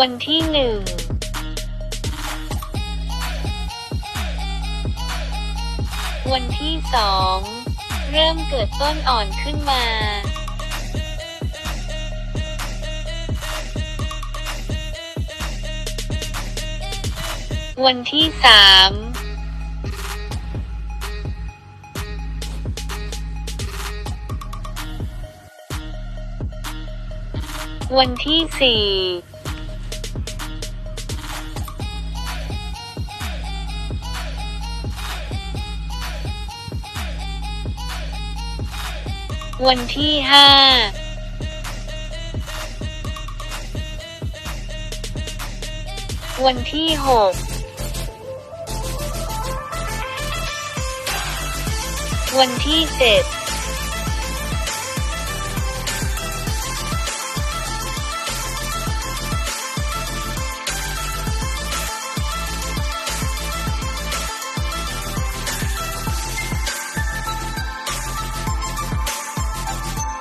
วันที่หนึ่งวันที่สองเริ่มเกิดต้นอ่อนขึ้นมา วันที่สามวันที่สี่ วันที่ห้าวันที่หกวันที่เจ็ด